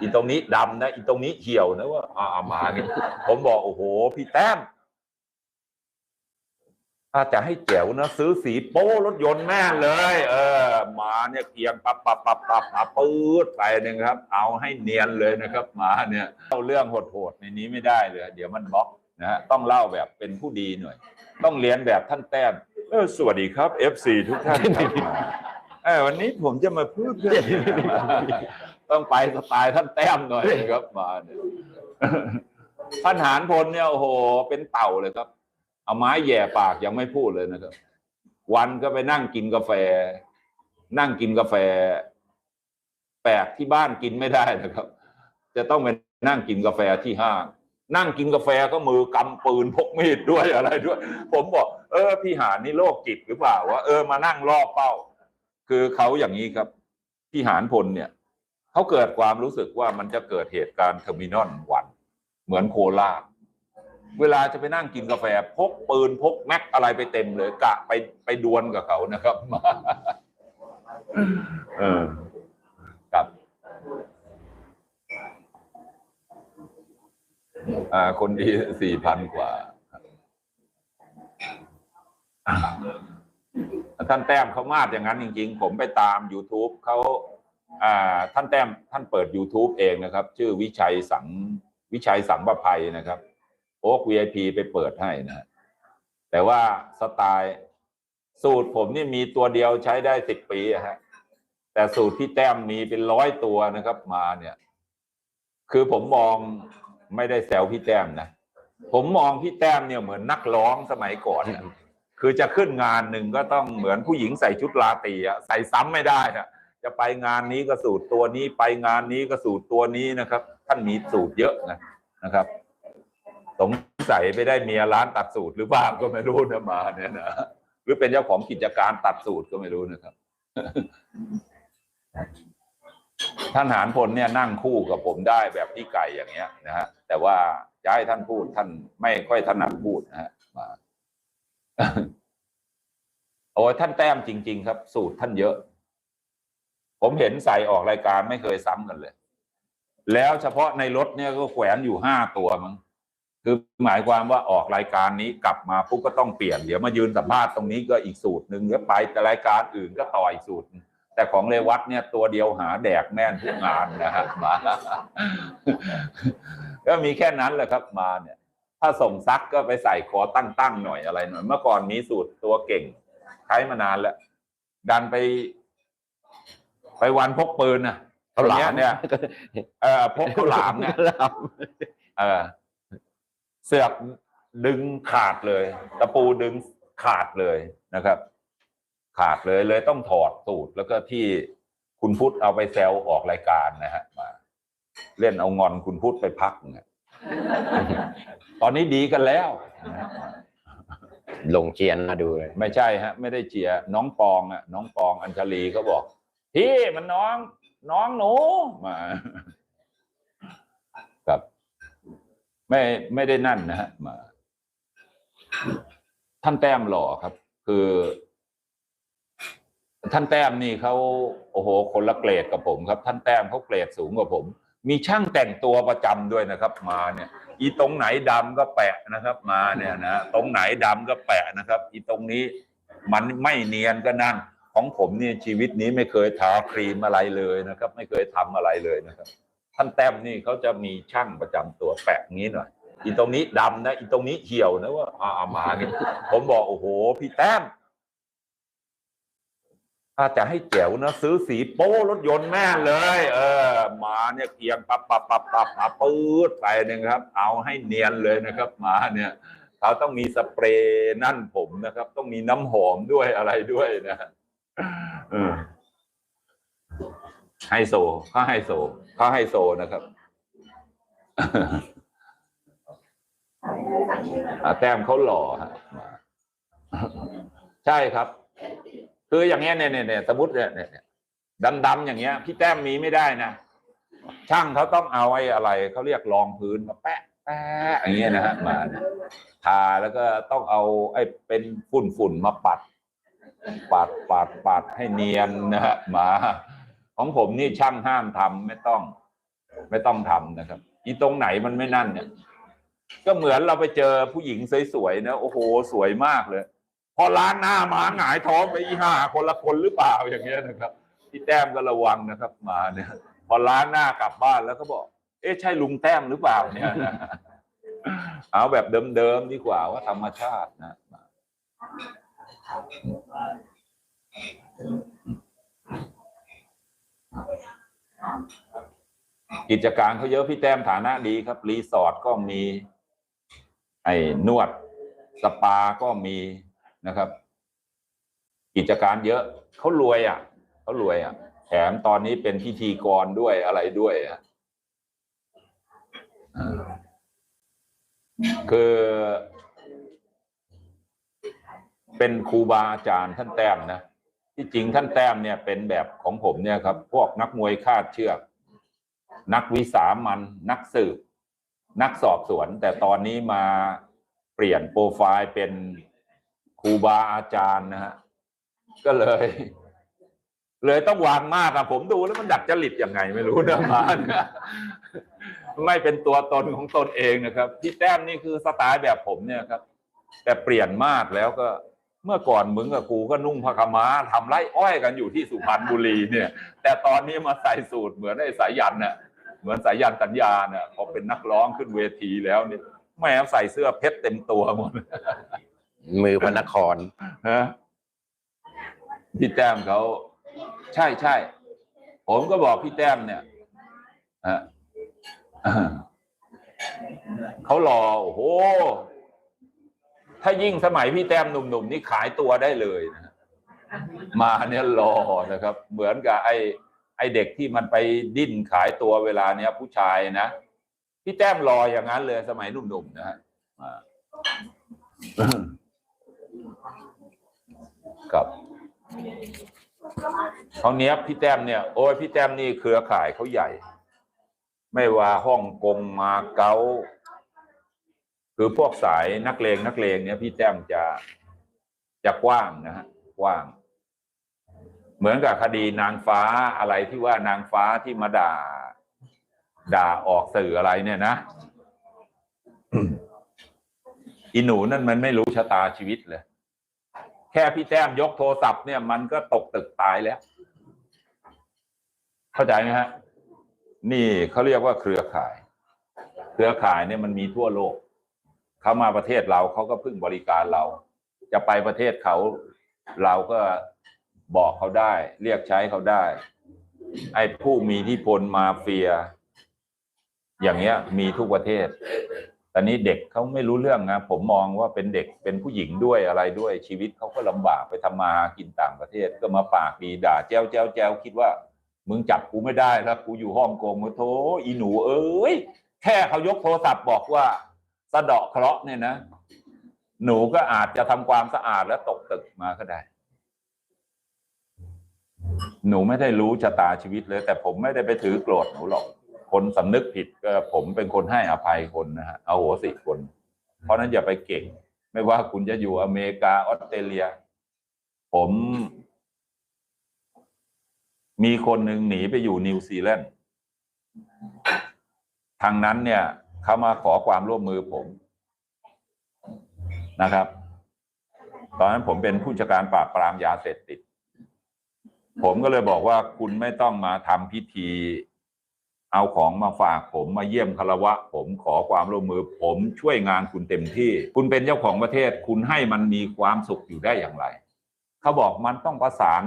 อีตรงนี้ดำนะอีตรงนี้เหี่ยวนะว่าอ่าเอามาเนี่ยผมบอกโอ้โห พี่แต้มถ้าจะให้แจ๋วนะซื้อสีโป้รถยนต์แม่เลย เออหมาเนี่ยเอียงปับปับปับปับปับปื๊ดไปหนึ่งครับ เอาให้เนียนเลยนะครับหมาเนี่ยเล่าเรื่องโหดๆในนี้ไม่ได้เลย เดี๋ยวมันบล็อกนะฮะต้องเล่าแบบเป็นผู้ดีหน่อย ต้องเรียนแบบท่านแต้มเออสวัสดีครับ FC ทุกท่านครับเออวันนี้ผมจะมาพูดเรื่อง ต้องไปสไตล์ท่านแต้มหน่อยครับมาเนี่ยท่านหารพลเนี่ยโอ้โห เป็นเต่าเลยครับ เอาไม้แหย่ปากยังไม่พูดเลยนะครับ วันก็ไปนั่งกินกาแฟ นั่งกินกาแฟ แปลกที่บ้านกินไม่ได้นะครับ จะต้องไปนั่งกินกาแฟที่ห้าง นั่งกินกาแฟก็มือกำปืนพกมีดด้วยอะไรด้วย ผมบอก เออ พี่หารนี่โรคจิตหรือเปล่าวะเออมานั่งล่อเป้า คือเขาอย่างนี้ครับ พี่หารพลเนี่ย เขาเกิดความรู้สึกว่ามันจะเกิดเหตุการณ์เทอร์มินอลวันเหมือนโคราชเวลาจะไปนั่งกินกาแฟ พกปืนพกแม็กอะไรไปเต็มเลย กะไปไปดวลกับเขานะครับเออครับอ่า คนดีสี่พันกว่า ท่านแต้มเขามาดอย่างนั้นจริง ๆ ผมไปตาม YouTube เขาอ่า ท่านแต้มท่านเปิด YouTube เองนะครับ ชื่อวิชัยสังวิชัยสังประภัยนะครับ โอ๊ก VIP ไปเปิดให้นะ แต่ว่าสไตล์สูตรผมนี่มีตัวเดียวใช้ได้สิบปีฮะแต่สูตรพี่แต้มมีเป็นร้อยตัวนะครับมาเนี่ย คือผมมองไม่ได้แซวพี่แต้มนะ ผมมองพี่แต้มเนี่ยเหมือนนักร้องสมัยก่อนนะคือจะขึ้นงานหนึ่งก็ต้องเหมือนผู้หญิงใส่ชุดราตรีอะใส่ซ้ำไม่ได้อะ จะไปงานนี้ก็สูตรตัวนี้ไปงานนี้ก็สูตรตัวนี้นะครับ ท่านมีสูตรเยอะนะนะครับสงสัยไปได้เมียร้านตัดสูตรหรือเปล่าก็ไม่รู้นะมาเนี่ยนะหรือเป็นเจ้าของกิจการตัดสูตรก็ไม่รู้นะครับ ท่านหารพลเนี่ยนั่งคู่กับผมได้แบบพี่ไก่อย่างเงี้ยนะฮะแต่ว่าจะให้ท่านพูดท่านไม่ค่อยถนัดพูดนะฮะมาโอ้ท่านแต้มจริง ๆ ครับ สูตรท่านเยอะ ผมเห็นใส่ออกรายการไม่เคยซ้ำกันเลย แล้วเฉพาะในรถเนี่ยก็แขวนอยู่ห้าตัวมั้งคือหมายความว่าออกรายการนี้กลับมาปุ๊บก็ต้องเปลี่ยน เดี๋ยวมายืนสัมภาษณ์ตรงนี้ก็อีกสูตรหนึ่งแล้วไปแต่รายการอื่นก็ต่ออีกสูตร แต่ของเรวัตเนี่ยตัวเดียวหาแดกแม่นทุกงานนะฮะมาก็มีแค่นั้นแหละครับมาเนี่ย ถ้าส่งซักก็ไปใส่คอตั้งๆหน่อยอะไรหน่อย เมื่อก่อนมีสูตรตัวเก่ง ใช้มานานแล้ว ดันไป ไปวันพกปืนนะเขาหลาคนมเนี้ยเนี่ยเออพกข้าวหลามเนี่ยหลามเออเสือกดึงขาดเลย ตะปูดึงขาดเลยนะครับ ขาดเลยเลยต้องถอดสูตรแล้วก็ที่คุณพุทธเอาไปแซวออกรายการนะฮะมา เล่นเอางอนคุณพุทธไปพักเนี่ยตอนนี้ดีกันแล้วนะฮะลงเจียนมาดูเลย ไม่ใช่ฮะ ไม่ได้เชียร์น้องปองอะ น้องปองอัญชลีก็บอก พี่มันน้อง น้องหนูมาครับ ไม่ไม่ได้นั่นนะฮะมา ท่านแต้มหล่อครับ คือ ท่านแต้มนี่เขาโอ้โห คนละเกรดกับผมครับ ท่านแต้มเขาเกรดสูงกว่าผม มีช่างแต่งตัวประจำด้วยนะครับ มาเนี่ย อีตรงไหนดำก็แปะนะครับ มาเนี่ยนะตรงไหนดำก็แปะนะครับ อีตรงนี้ มันไม่เนียนก็นั่น ของผมเนี่ยชีวิตนี้ไม่เคยทาครีมอะไรเลยนะครับ ไม่เคยทำอะไรเลยนะครับ ท่านแต้มนี่เขาจะมีช่างประจำตัวแปะงี้หน่อยอีตรงนี้ดำนะอีตรงนี้เหี่ยวนะว่าอามาเนี่ยผมบอกโอ้โห พี่แต้มถ้าจะให้แจ๋วนะซื้อสีโป้รถยนต์แม่เลย เออ มาเนี่ยเอียงปับปับปับปับมาปื๊ดไปนึงครับ เอาให้เนียนเลยนะครับมาเนี่ยเขาต้องมีสเปรย์นั่นผมนะครับ ต้องมีน้ำหอมด้วยอะไรด้วยนะ เออไฮโซเขาไฮโซเขาไฮโซนะครับอ่าแต้มเขาหล่อฮะใช่ครับ คืออย่างเงี้ยเนี่ยเนี่ยเนี่ยสมมติเนี่ยเนี่ยเนี่ยดำๆอย่างเงี้ย พี่แต้มมีไม่ได้นะช่างเขาต้องเอาไอ้อะไรเขาเรียกรองพื้นมาแปะแปะอย่างเงี้ยนะฮะมาเนี่ยทาแล้วก็ต้องเอาไอ้เป็นฝุ่นฝุ่นๆมาปัด ปัดปัดปัดให้เนียนนะฮะมา ของผมนี่ช่างห้ามทำไม่ต้อง ไม่ต้องทำนะครับ อีตรงไหนมันไม่นั่นเนี่ย ก็เหมือนเราไปเจอผู้หญิงสวยๆนะโอ้โห สวยมากเลย พอล้างหน้ามาหงายท้องไปอีห่าคนละคนหรือเปล่าอย่างเงี้ยนะครับพี่แต้มก็ระวังนะครับ มาเนี่ย พอล้างหน้ากลับบ้านแล้วก็บอก เอ๊ะใช่ลุงแต้มหรือเปล่าเนี่ยนะเอาแบบเดิมๆดีกว่าว่าธรรมชาตินะ กิจการเขาเยอะพี่แต้มฐานะดีครับ รีสอร์ทก็มี ไอ้นวด สปาก็มีนะครับ กิจการเยอะเขารวยอะเขารวยอะ แถมตอนนี้เป็นพิธีกรด้วยอะไรด้วยอะอ่าคือ เป็นครูบาอาจารย์ท่านแต้มนะที่จริงท่านแต้มเนี่ยเป็นแบบของผมเนี่ยครับ พวกนักมวยคาดเชือก นักวิสามันนักสืบ นักสอบสวน แต่ตอนนี้มาเปลี่ยนโปรไฟล์เป็นครูบาอาจารย์นะฮะก็เลย เลยต้องวางมากอะผมดูแล้วมันดัดจริตยังไงไม่รู้นะมาเนี่ยไม่เป็นตัวตนของตนเองนะครับ พี่แต้มนี่คือสไตล์แบบผมเนี่ยครับ แต่เปลี่ยนมากแล้วก็ เมื่อก่อนมึงกับกูก็นุ่งผ้าขาวม้าทำไร่อ้อยกันอยู่ที่สุพรรณบุรีเนี่ย แต่ตอนนี้มาใส่สูตรเหมือนไอ้สายยันน่ะเหมือนสายยันสัญญาเนี่ยพอเป็นนักร้องขึ้นเวทีแล้วเนี่ยแม่ใส่เสื้อเพชรเต็มตัวหมดมือพระนครฮะพี่แต้มเขาใช่ใช่ผมก็บอกพี่แต้มเนี่ยฮะเขารอโอ้โห ถ้ายิ่งสมัยพี่แต้มหนุ่มๆนี่ขายตัวได้เลยนะฮะมาเนี่ยรอนะครับ เหมือนกับไอ้ไอ้เด็กที่มันไปดิ้นขายตัวเวลาเนี้ยผู้ชายนะพี่แต้มรออย่างนั้นเลยสมัยหนุ่มๆนะฮะอ่ากับเขาเนี้ยพี่แต้มเนี่ยโอ้ยพี่แต้มนี่เครือข่ายเขาใหญ่ ไม่ว่าฮ่องกงมาเก๊า คือพวกสายนักเลงนักเลงเนี่ยพี่แต้มจะจะกว้างนะฮะกว้าง เหมือนกับคดีนางฟ้าอะไรที่ว่านางฟ้าที่มาด่า ด่าออกสื่ออะไรเนี่ยนะอีหนูนั่นมันไม่รู้ชะตาชีวิตเลย แค่พี่แต้มยกโทรศัพท์เนี่ยมันก็ตกตึกตายแล้ว เข้าใจไหมฮะ นี่เขาเรียกว่าเครือข่าย เครือข่ายเนี่ยมันมีทั่วโลก เขามาประเทศเราเขาก็พึ่งบริการเรา จะไปประเทศเขาเราก็บอกเขาได้ เรียกใช้เขาได้ ไอ้ผู้มีทธิพลมาเฟีย อย่างเงี้ย มีทุกประเทศตอนนี้เด็กเขาไม่รู้เรื่องนะผมมองว่าเป็นเด็กเป็นผู้หญิงด้วยอะไรด้วยชีวิตเขาก็ลำบากไปทำมาหากินต่างประเทศก็มาปากดีด่าแจ้วแจ้วแจ้วคิดว่า มึงจับกูไม่ได้แล้วกูอยู่ฮ่องกงโธ่อีหนูเอ้ยแค่เขายกโทรศัพท์บอกว่า สะเดาะเคราะห์เนี่ยนะ หนูก็อาจจะทำความสะอาดแล้วตกตึกมาก็ได้ หนูไม่ได้รู้ชะตาชีวิตเลย แต่ผมไม่ได้ไปถือโกรธหนูหรอก คนสำนึกผิดก็ผมเป็นคนให้อภัยคนนะฮะเอาโหสิคน เพราะนั้นอย่าไปเก่ง ไม่ว่าคุณจะอยู่อเมริกาออสเตรเลีย ผม มีคนหนึ่งหนีไปอยู่นิวซีแลนด์ทางนั้นเนี่ย เขามาขอความร่วมมือผมนะครับ ตอนนั้นผมเป็นผู้จัดการปราบปรามยาเสพติด ผมก็เลยบอกว่าคุณไม่ต้องมาทำพิธี เอาของมาฝากผมมาเยี่ยมคารวะ ผมขอความร่วมมือ ผมช่วยงานคุณเต็มที่ คุณเป็นเจ้าของประเทศ คุณให้มันมีความสุขอยู่ได้อย่างไรเขาบอกมันต้องประสาน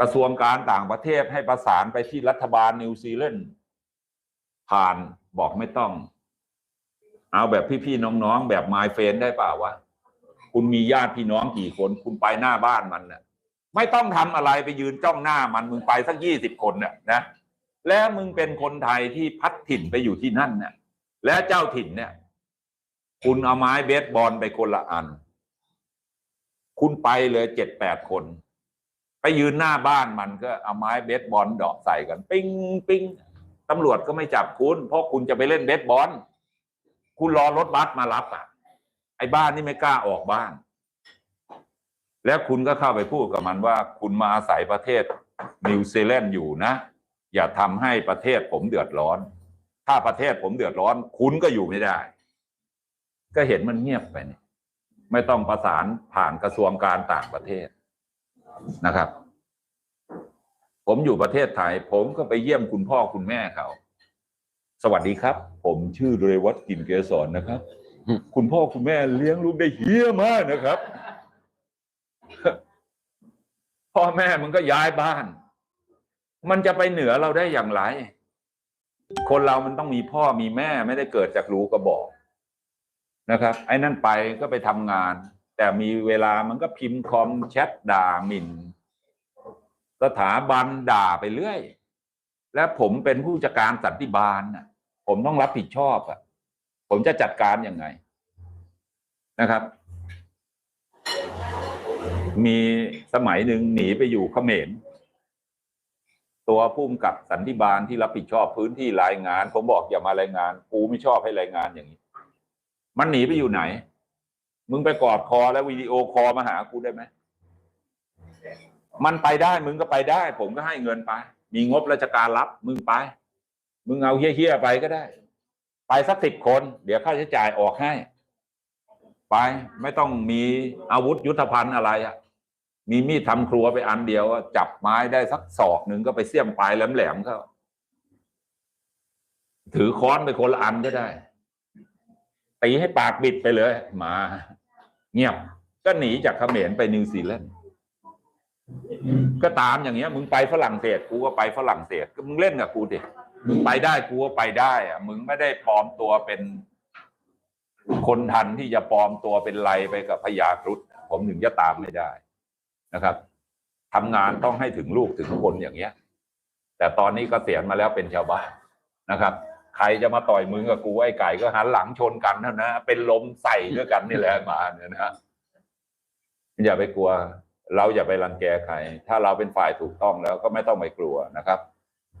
กระทรวงการต่างประเทศให้ประสานไปที่รัฐบาลนิวซีแลนด์ผ่าน บอกไม่ต้อง เอาแบบพี่ๆน้องๆ แบบไมเฟนได้เปล่าวะคุณมีญาติพี่น้องกี่คน คุณไปหน้าบ้านมันน่ะ ไม่ต้องทำอะไรไปยืนจ้องหน้ามันมึงไปสักยี่สิบคนน่ะนะแล้วมึงเป็นคนไทยที่พัดถิ่นไปอยู่ที่นั่นเนี่ยและเจ้าถิ่นเนี่ย คุณเอาไม้เบสบอลไปคนละอัน คุณไปเลยเจ็ดแปดคน ไปยืนหน้าบ้านมันก็เอาไม้เบสบอลดอกใส่กัน ปิ้งปิ้ง ตำรวจก็ไม่จับคุณ เพราะคุณจะไปเล่นเบสบอลคุณรอรถบัสมารับอะ ไอ้บ้านนี่ไม่กล้าออกบ้าน แล้วคุณก็เข้าไปพูดกับมันว่า คุณมาอาศัยประเทศนิวซีแลนด์อยู่นะ อย่าทำให้ประเทศผมเดือดร้อน ถ้าประเทศผมเดือดร้อน คุณก็อยู่ไม่ได้ ก็เห็นมันเงียบไปนี่ไม่ต้องประสานผ่านกระทรวงการต่างประเทศนะครับ ผมอยู่ประเทศไทย ผมก็ไปเยี่ยมคุณพ่อคุณแม่เขา สวัสดีครับ ผมชื่อเรวัตกินเกสรนะครับ คุณพ่อคุณแม่เลี้ยงลูกได้เฮี้ยมากนะครับ พ่อแม่มันก็ย้ายบ้าน มันจะไปเหนือเราได้อย่างไร คนเรามันต้องมีพ่อมีแม่ไม่ได้เกิดจากรูกระบอกนะครับ ไอ้นั่นไปก็ไปทำงาน แต่มีเวลามันก็พิมพ์คอมแชทด่าหมิ่น สถาบันด่าไปเรื่อย และผมเป็นผู้จัดการสันติบาลน่ะผมต้องรับผิดชอบอะผมจะจัดการยังไงนะครับ มีสมัยหนึ่งหนีไปอยู่เขมรตัวผู้กำกับสันติบาลที่รับผิดชอบพื้นที่รายงาน ผมบอกอย่ามารายงานกูไม่ชอบให้รายงานอย่างนี้ มันหนีไปอยู่ไหน มึงไปกอดคอแล้ววิดีโอคอมาหากูได้ไหม มันไปได้มึงก็ไปได้ ผมก็ให้เงินไป มีงบราชการรับมึงไป มึงเอาเฮี้ยๆไปก็ได้ ไปสักสิบคน เดี๋ยวค่าใช้จ่ายออกให้ ไปไม่ต้องมีอาวุธยุทธภัณฑ์อะไรอะ่ะ มีมีดทำครัวไปอันเดียวจับไม้ได้สักศอกหนึ่งก็ไปเสี้ยมปลายแหลมๆก็ถือค้อนไปคนละอันก็ได้ตีให้ปากบิดไปเลยหมา เงียบก็หนีจากเขมรไปนิวซีแลนด์ ก็ตามอย่างเงี้ย มึงไปฝรั่งเศสกูก็ไปฝรั่งเศสก็มึงเล่นกับกูดิมึงไปได้กูก็ไปได้อะมึงไม่ได้ปลอมตัวเป็น คนทันที่จะปลอมตัวเป็นไรไปกับพญาครุฑผมถึงจะตามไม่ได้นะครับทำงานต้องให้ถึงลูกถึงคนอย่างเงี้ย แต่ตอนนี้ก็เสียณมาแล้วเป็นชาวบ้านนะครับ ใครจะมาต่อยมึงกับกูไอ้ไก่ก็หันหลังชนกันเท่านะเป็นลมใส่ด้วยกันนี่แหละมาเนี่ยนะฮะอย่าไปกลัว เราอย่าไปรังแกใคร ถ้าเราเป็นฝ่ายถูกต้องแล้วก็ไม่ต้องไปกลัวนะครับ